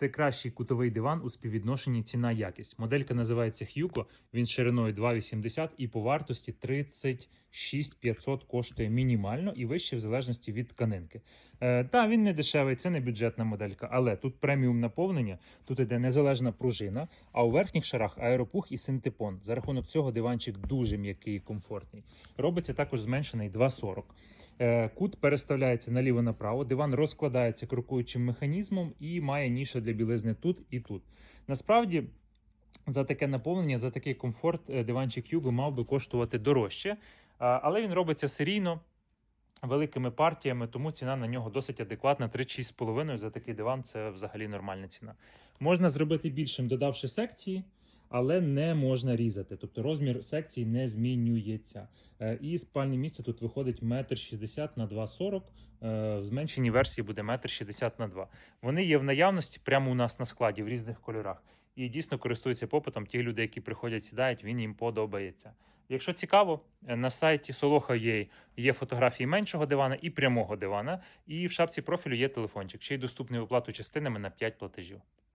Це кращий кутовий диван у співвідношенні ціна-якість. Моделька називається Hyuko, він шириною 2,80 і по вартості 36 500 коштує мінімально і вище в залежності від тканинки. Е, та, він не дешевий, це не бюджетна моделька, але тут преміум наповнення, тут іде незалежна пружина, а у верхніх шарах аеропух і синтепон. За рахунок цього диванчик дуже м'який і комфортний. Робиться також зменшений 2,40. Е, Кут переставляється наліво-направо, диван розкладається крокуючим механізмом і має нішу для білизни тут і тут. Насправді, за таке наповнення, за такий комфорт, е, диванчик Hugo мав би коштувати дорожче, але він робиться серійно. Великими партіями, тому ціна на нього досить адекватна. 36,5 за такий диван це взагалі нормальна ціна. Можна зробити більшим, додавши секції, але не можна різати. Тобто розмір секцій не змінюється. Е, І спальне місце тут виходить 1,60 м на 2,40 Е, В зменшеній версії буде 1,60 м на 2 Вони є в наявності прямо у нас на складі в різних кольорах. І дійсно користуються попитом. Ті люди, які приходять, сідають, він їм подобається. Якщо цікаво, е, на сайті Soloha.ua є фотографії меншого дивана і прямого дивана, і в шапці профілю є телефончик, ще й доступний оплату частинами на 5 платежів.